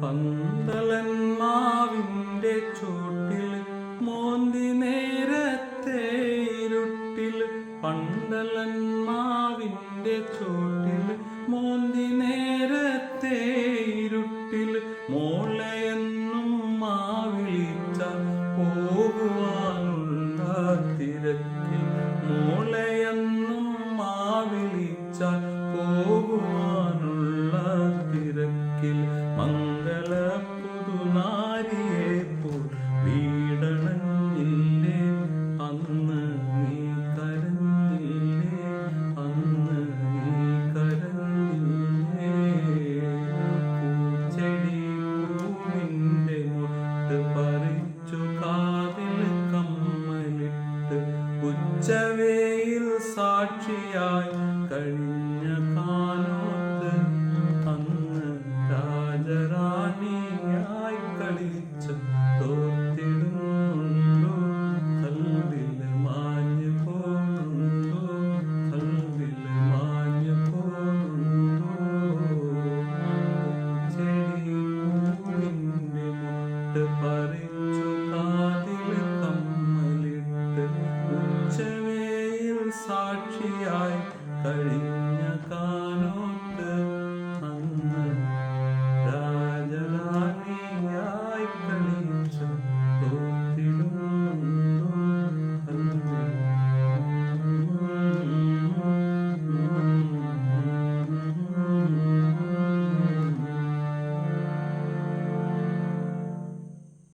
പന്തളൻ മാവിന്റെ ചോട്ടിൽ മോന്തി നേരത്തെ ഇരുട്ടിൽ പന്തളൻ മാവിന്റെ ചോട്ടിൽ മോന്തി നേരത്തെ ഇരുട്ടിൽ മോളയെന്നും മാവിളിച്ച പോകുവാനുള്ള തിരക്കിൽ മോളയെന്നും മാവിളിച്ച ഉച്ചവേയിൽ സാക്ഷിയായി കഴിഞ്ഞ കാലത്ത് അന്ന് രാജറാണിയായി കളിച്ച് തോർത്തിടുന്നുണ്ടോ കൽവിൽ മാഞ്ഞു പോകുന്നുണ്ടോ? കൽവിൽ മാഞ്ഞു പോകുന്നുണ്ടോ? ചെടി മുട്ട് പറിച്ചു സാക്ഷിയായി കഴിഞ്ഞ കാലം